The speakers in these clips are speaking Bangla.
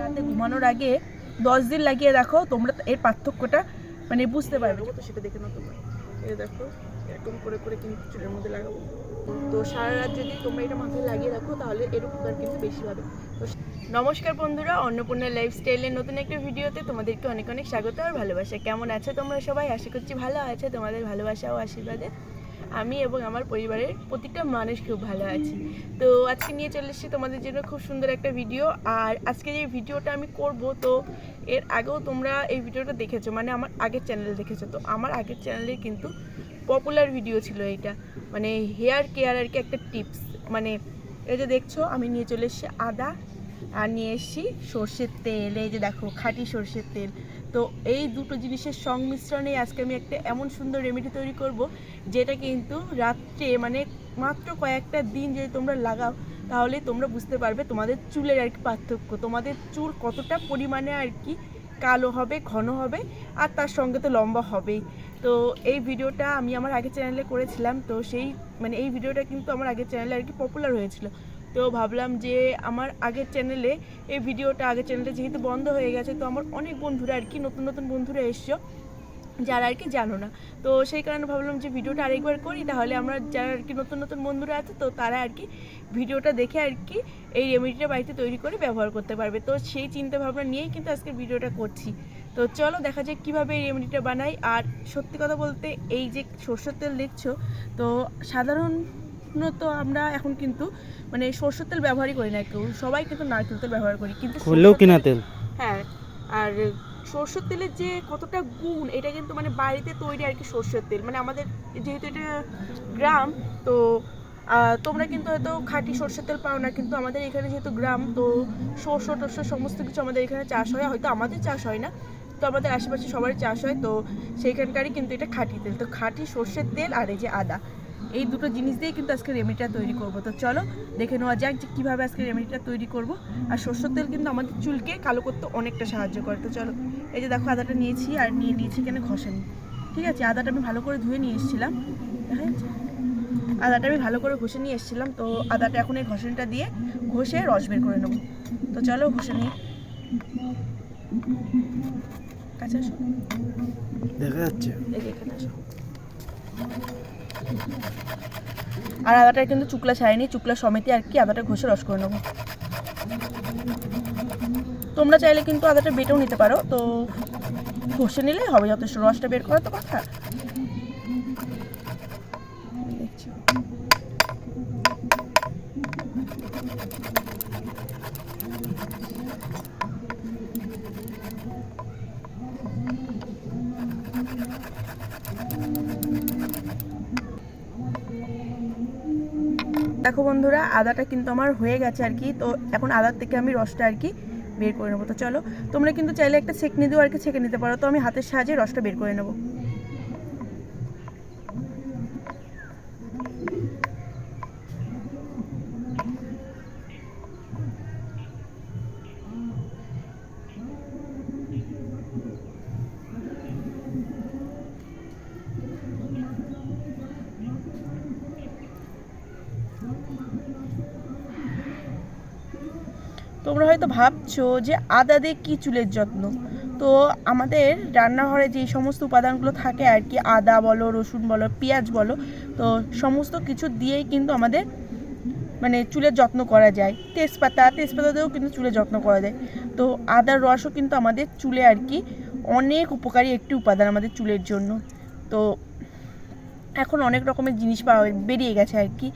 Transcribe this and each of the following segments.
রাতে ঘুমানোর আগে দশ দিন লাগিয়ে দেখো, তোমরা এর পার্থক্যটা মানে বুঝতে পারবে। তো সেটা দেখে নাও তোমরা। এই দেখো, এরকম করে করে কিন্তু চুলের মধ্যে লাগাবো। তো সারা রাত যদি তোমরা এটা মাথায় লাগিয়ে রাখো, তাহলে এর উপকার কিন্তু বেশি হবে। তো নমস্কার বন্ধুরা, অন্নপূর্ণা লাইফস্টাইলের নতুন একটা ভিডিওতে তোমাদেরকে অনেক অনেক স্বাগত আর ভালোবাসা। কেমন আছো তোমরা সবাই? আশা করছি ভালো আছে। তোমাদের ভালোবাসা ও আশীর্বাদে আমি এবং আমার পরিবারের প্রতিটা মানুষ খুব ভালো আছি। তো আজকে নিয়ে চলে এসেছি তোমাদের জন্য খুব সুন্দর একটা ভিডিও। আর আজকে যে ভিডিওটা আমি করব, তো এর আগেও তোমরা এই ভিডিওটা দেখেছ মানে আমার আগের চ্যানেলে দেখেছ। তো আমার আগের চ্যানেলে কিন্তু পপুলার ভিডিও ছিল এইটা। মানে হেয়ার কেয়ার আর কি একটা টিপস মানে এই যে দেখছ, আমি নিয়ে চলে এসেছি আদা, আর নিয়ে এসেছি সর্ষের তেল। এই যে দেখো, খাঁটি সর্ষের তেল। তো এই দুটো জিনিসের সংমিশ্রণে আজকে আমি একটা এমন সুন্দর রেমেডি তৈরি করব, যেটা কিন্তু রাত্রে মানে মাত্র কয়েকটা দিন যদি তোমরা লাগাও, তাহলে তোমরা বুঝতে পারবে তোমাদের চুলের আর কি পার্থক্য। তোমাদের চুল কতটা পরিমাণে আর কি কালো হবে, ঘন হবে, আর তার সঙ্গে তো লম্বা হবেই। তো এই ভিডিওটা আমি আমার আগের চ্যানেলে করেছিলাম, তো সেই মানে এই ভিডিওটা কিন্তু আমার আগের চ্যানেলে আর কি পপুলার হয়েছিল। তো ভাবলাম যে আমার আগের চ্যানেলে এই ভিডিওটা আগের চ্যানেলটা যেহেতু বন্ধ হয়ে গেছে, তো আমার অনেক বন্ধুরা আর কি, নতুন নতুন বন্ধুরা এসছো, যারা আর কি জানো না। তো সেই কারণে ভাবলাম যে ভিডিওটা আরেকবার করি, তাহলে আমরা যারা আর কি নতুন নতুন বন্ধুরা আছে, তো তারা আর কি ভিডিওটা দেখে আর কি এই রেমেডিটা বাড়িতে তৈরি করে ব্যবহার করতে পারবে। তো সেই চিন্তা ভাবনা নিয়েই কিন্তু আজকে ভিডিওটা করছি। তো চলো দেখা যাক কীভাবে এই রেমেডিটা বানাই। আর সত্যি কথা বলতে, এই যে সর্ষের তেল দেখছ, তো সাধারণত আমরা এখন কিন্তু মানে সরষের তেল ব্যবহারই করি না কেউ। সবাই কিন্তু নারকেল তেল ব্যবহার করি কিন্তু করলেও সরষের কিনা তেল- হ্যাঁ আর সর্ষের তেলের যে কতটা গুণ এটা কিন্তু মানে বাড়িতে তৈরি আর কি সর্ষের তেল। মানে আমাদের যেহেতু এটা গ্রাম তো তোমরা কিন্তু হয়তো খাঁটি সর্ষের তেল পাও না কিন্তু আমাদের এখানে যেহেতু গ্রাম তো সর্ষ টর্ষ সমস্ত কিছু আমাদের এখানে চাষ হয়। হয়তো আমাদের চাষ হয় না তো আমাদের আশেপাশে সবারই চাষ হয় তো সেইখানকারই কিন্তু এটা খাঁটি তেল। তো খাঁটি সর্ষের তেল আর এই যে আদা। এই দুটো জিনিস দিয়ে কিন্তু আজকে রেমেডিটা তৈরি করব। তো চলো দেখে নেওয়া যাক যে কীভাবে আজকে রেমেডিটা তৈরি করব। আর সর্ষের তেল কিন্তু আমাদের চুলকে কালো করতে অনেকটা সাহায্য করে। তো চলো এই যে দেখো আদাটা নিয়েছি আর নিয়ে নিয়েছি এখানে ঘষানি। ঠিক আছে আদাটা আমি ভালো করে ধুয়ে নিয়ে এসেছিলাম। দেখা যাচ্ছে আদাটা আমি ভালো করে ঘষে নিয়ে এসেছিলাম। তো আদাটা এখন এই ঘষানিটা দিয়ে ঘষে রস বের করে নেব। তো চলো ঘষে নিই কাছে আসো। দেখা যাচ্ছে। এখানে আসো। আর আদাটা কিন্তু চুকলা ছাড়িনি, চুকলা সমেতে আর কি আদাটা ঘষে রস করে নেব তোমরা চাইলে কিন্তু আদাটা বেটেও নিতে পারো, তো ঘষে নিলে হবে, যথেষ্ট রসটা বের করা তো কথা দেখছি। দেখো বন্ধুরা, আদাটা কিন্তু আমার হয়ে গেছে আর কি। তো এখন আদার থেকে আমি রসটা আর কি বের করে নেব। তো চলো, তোমরা কিন্তু চাইলে একটা ছেঁকনি দিয়েও আর কি, ছেঁকে নিতে পারো। তো আমি হাতের সাহায্যে রসটা বের করে নেব। তোমরা হয়তো ভাবছ যে আদা দিয়ে কী চুলের যত্ন? তো আমাদের রান্নাঘরে যে সমস্ত উপাদানগুলো থাকে আর কি, আদা বলো, রসুন বলো, পেঁয়াজ বলো, তো সমস্ত কিছু দিয়েই কিন্তু আমাদের মানে চুলের যত্ন করা যায়। তেজপাতা তেজপাতা দিয়েও কিন্তু চুলের যত্ন করা যায়। তো আদার রসও কিন্তু আমাদের চুলে আর কি অনেক উপকারী একটি উপাদান আমাদের চুলের জন্য। তো এখন অনেক রকমের জিনিস পাওয়া বেরিয়ে গেছে আর কি।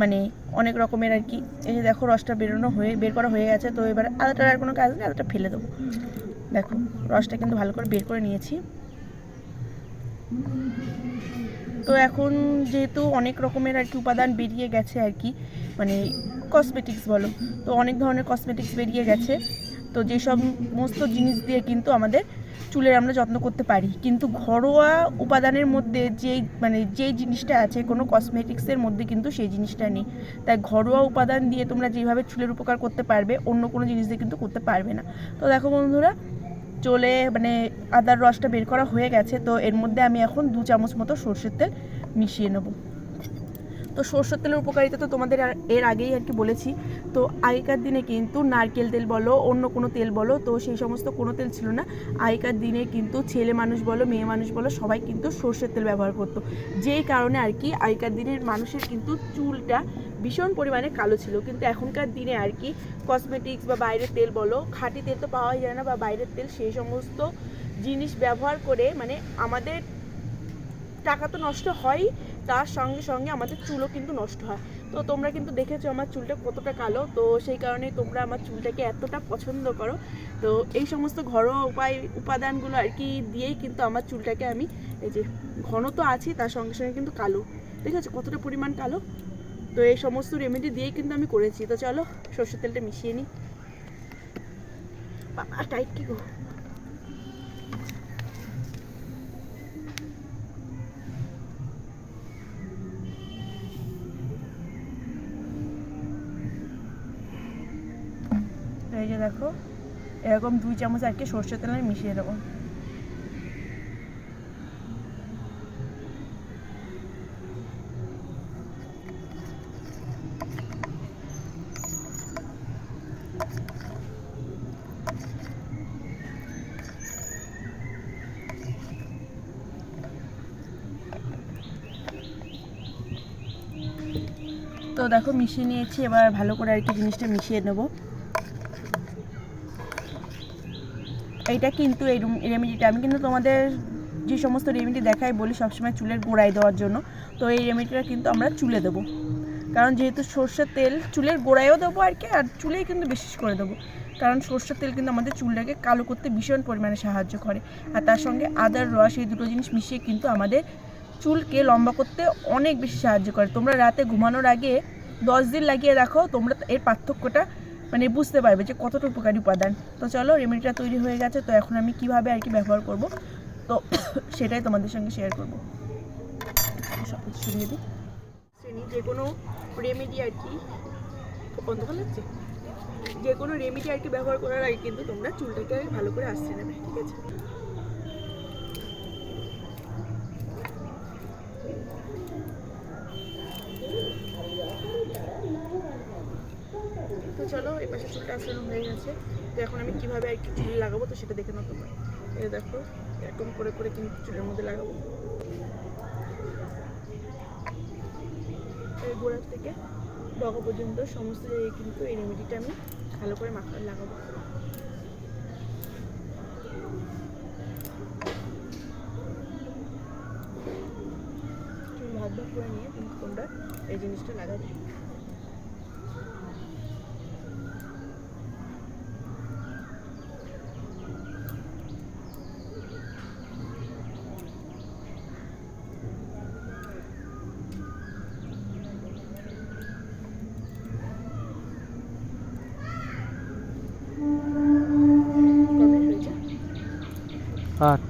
মানে অনেক রকমের আর কি। এই যে দেখো রসটা বেরোনো হয়ে, বের করা হয়ে গেছে, তো এবার আদাটার আর কোনো কাজ নেই, আদাটা ফেলে দেবো। দেখো, রসটা কিন্তু ভালো করে বের করে নিয়েছি। তো এখন যেহেতু অনেক রকমের আর কি উপাদান বেরিয়ে গেছে আর কি মানে কসমেটিক্স বলো, তো অনেক ধরনের কসমেটিক্স বেরিয়ে গেছে। তো যে সমস্ত জিনিস দিয়ে কিন্তু আমাদের চুলের আমরা যত্ন করতে পারি। কিন্তু ঘরোয়া উপাদানের মধ্যে যেই মানে যেই জিনিসটা আছে, কোনো কসমেটিক্সের মধ্যে কিন্তু সেই জিনিসটা নেই। তাই ঘরোয়া উপাদান দিয়ে তোমরা যেভাবে চুলের উপকার করতে পারবে, অন্য কোনো জিনিস দিয়ে কিন্তু করতে পারবে না। তো দেখো বন্ধুরা, চলে মানে আদার রসটা বের করা হয়ে গেছে, তো এর মধ্যে আমি এখন দু চামচ মতো সর্ষের তেল মিশিয়ে নেব। তো সরষের তেলের উপকারিতা তো তোমাদের এর আগেই আর কি বলেছি। তো আগেকার দিনে কিন্তু নারকেল তেল বলো, অন্য কোনো তেল বলো, তো সেই সমস্ত কোনো তেল ছিল না। আগেকার দিনে কিন্তু ছেলে মানুষ বলো, মেয়ে মানুষ বলো, সবাই কিন্তু সর্ষের তেল ব্যবহার করতো। যেই কারণে আর কি আগেকার দিনের মানুষের কিন্তু চুলটা ভীষণ পরিমাণে কালো ছিল। কিন্তু এখনকার দিনে আর কি কসমেটিক্স বা বাইরের তেল বলো, খাঁটি তেল তো পাওয়াই যায় না বা বাইরের তেল সেই সমস্ত জিনিস ব্যবহার করে মানে আমাদের টাকা তো নষ্ট হয়ই। তার সঙ্গে সঙ্গে আমাদের চুলও কিন্তু নষ্ট হয়। তো তোমরা কিন্তু দেখেছ আমার চুলটা কতটা কালো। তো সেই কারণে তোমরা আমার চুলটাকে এতটা পছন্দ করো। তো এই সমস্ত ঘরোয়া উপায়, উপাদানগুলো আর কি দিয়েই কিন্তু আমার চুলটাকে আমি এই যে ঘন তো আছি, তার সঙ্গে সঙ্গে কিন্তু কালো। দেখেছ কতটা পরিমাণ কালো? তো এই সমস্ত রেমেডি দিয়েই কিন্তু আমি করেছি। তো চলো সর্ষের তেলটা মিশিয়ে নিই। বাবা টাইট কি গো? এরকম দুই চামচ আর কি সর্ষের তেল আমি মিশিয়ে দেবো। তো দেখো মিশিয়ে নিয়েছি, এবার ভালো করে আর কি জিনিসটা মিশিয়ে নেব। এইটা কিন্তু এই রেমেডিটা আমি কিন্তু তোমাদের যে সমস্ত রেমেডি দেখাই বলি সবসময় চুলের গোড়ায় দেওয়ার জন্য, তো এই রেমেডিটা কিন্তু আমরা চুলে দেবো। কারণ যেহেতু সর্ষের তেল, চুলের গোড়ায়ও দেবো আর কি, আর চুলেই কিন্তু বিশেষ করে দেবো। কারণ সর্ষের তেল কিন্তু আমাদের চুলটাকে কালো করতে ভীষণ পরিমাণে সাহায্য করে। আর তার সঙ্গে আদার রস, এই দুটো জিনিস মিশিয়ে কিন্তু আমাদের চুলকে লম্বা করতে অনেক বেশি সাহায্য করে। তোমরা রাতে ঘুমানোর আগে দশ দিন লাগিয়ে রাখো, তোমরা এর পার্থক্যটা মানে বুঝতে পারবে যে কতটা উপকারী উপাদান। তো চলো রেমেডিটা তৈরি হয়ে গেছে, তো এখন আমি কীভাবে আর কি ব্যবহার করব? তো সেটাই তোমাদের সঙ্গে শেয়ার করব। সব কিছু শুনিয়ে দিই। শ্রেণি যে কোনো রেমেডি আর কি অন্ধকার লাগছে? যে কোনো রেমেডি আর কি ব্যবহার করার আগে কিন্তু তোমরা চুলটাকে ভালো করে আসছে নেবে, ঠিক আছে? চলো, এই পাশে চুলটা আসানো হয়ে গেছে। তো এখন আমি কীভাবে আর কি চুলে লাগাবো তো সেটা দেখে নাও তোমরা। এই দেখো, এরকম করে করে কিন্তু চুলের মধ্যে লাগাবো। এই গোড়ার থেকে ডগা পর্যন্ত সমস্ত জায়গায় কিন্তু এই রেমেডিটা আমি ভালো করে মাখা লাগাবো। ভাগ ভাগ করে নিয়ে কিন্তু তোমরা এই জিনিসটা লাগাবে। আট।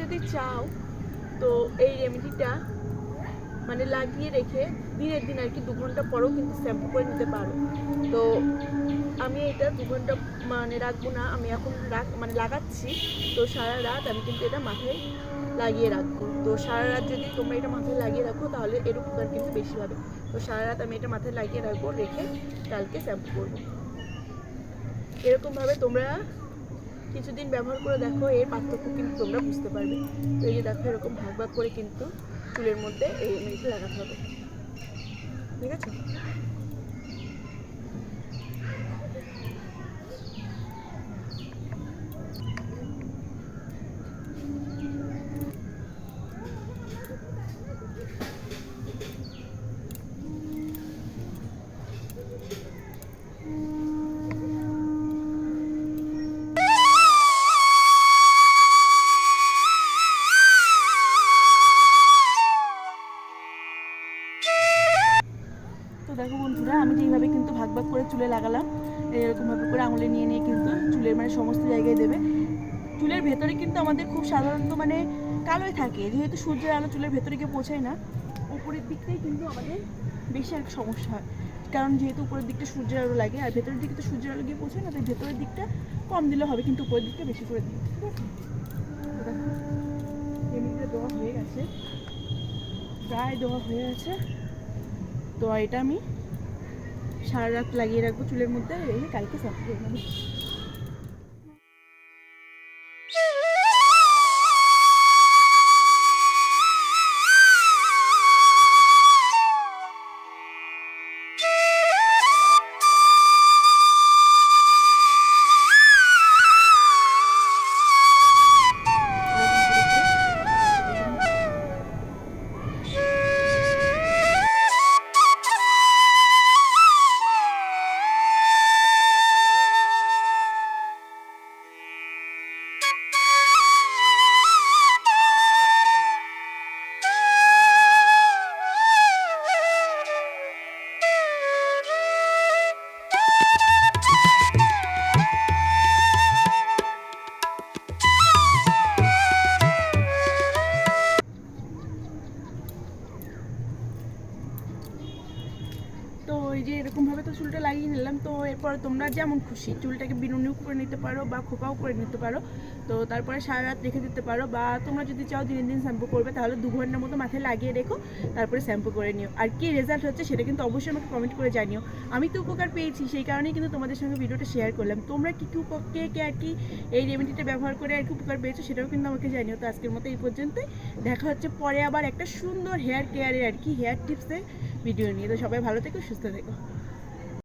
যদি চাও, তো এই রেমেডিটা মানে লাগিয়ে রেখে দিনের দিন আর কি দু ঘণ্টা পরেও কিন্তু শ্যাম্পু করে নিতে পারো। তো আমি এটা দু ঘণ্টা মানে রাখব না, আমি এখন রাখ মানে লাগাচ্ছি। তো সারা রাত আমি কিন্তু এটা মাথায় লাগিয়ে রাখব। তো সারা রাত যদি তোমরা এটা মাথায় লাগিয়ে রাখো, তাহলে এর উপকার কিন্তু বেশি হবে। তো সারা রাত আমি এটা মাথায় লাগিয়ে রাখব, রেখে কালকে শ্যাম্পু করব। এরকমভাবে তোমরা কিছুদিন ব্যবহার করে দেখো, এর পার্থক্য কিন্তু তোমরা বুঝতে পারবে। তো এই যে দেখো, এরকম ভাগ ভাগ করে কিন্তু চুলের মধ্যে এই মেয়েটি লাগাতে হবে। ঠিক আছে? আমাদের খুব সাধারণত মানে কালোই থাকে, যেহেতু সূর্যের আলো চুলের ভেতরে গিয়ে পৌঁছায় না, উপরের দিকটাই কিন্তু আমাদের বেশি আর সমস্যা হয়। কারণ যেহেতু উপরের দিকটা সূর্যের আলো লাগে, আর ভেতরের দিকে তো সূর্যের আলো গিয়ে পৌঁছায় না, তাই ভেতরের দিকটা কম দিলে হবে, কিন্তু উপরের দিকটা বেশি করে দিই ঠিক আছে? দেওয়া হয়ে গেছে। প্রায় দেওয়া হয়ে গেছে। তো এটা আমি সারা রাত লাগিয়ে রাখব চুলের মধ্যে, রেখে কালকে সাফ এরপর তোমরা যেমন খুশি চুলটাকে বিনুনিও করে নিতে পারো বা খোপাও করে নিতে পারো। তো তারপরে সারা রাত রেখে দিতে পারো বা তোমরা যদি চাও দিন দিন শ্যাম্পু করবে তাহলে দু ঘণ্টার মতো মাথায় লাগিয়ে রেখো, তারপরে শ্যাম্পু করে নিও। আর কি রেজাল্ট হচ্ছে সেটা কিন্তু অবশ্যই আমাকে কমেন্ট করে জানিও। আমি তো উপকার পেয়েছি, সেই কারণেই কিন্তু তোমাদের সঙ্গে ভিডিওটা শেয়ার করলাম। তোমরা কি কি উপ- কে কে আর কি এই রেমেডিটা ব্যবহার করে আর কি উপকার পেয়েছ সেটাও কিন্তু আমাকে জানিও। তো আজকের মতো এই পর্যন্তই। দেখা হচ্ছে পরে আবার একটা সুন্দর হেয়ার কেয়ারের আর কি হেয়ার টিপসের ভিডিও নিয়ে। তো সবাই ভালো থেকো, সুস্থ থেকো।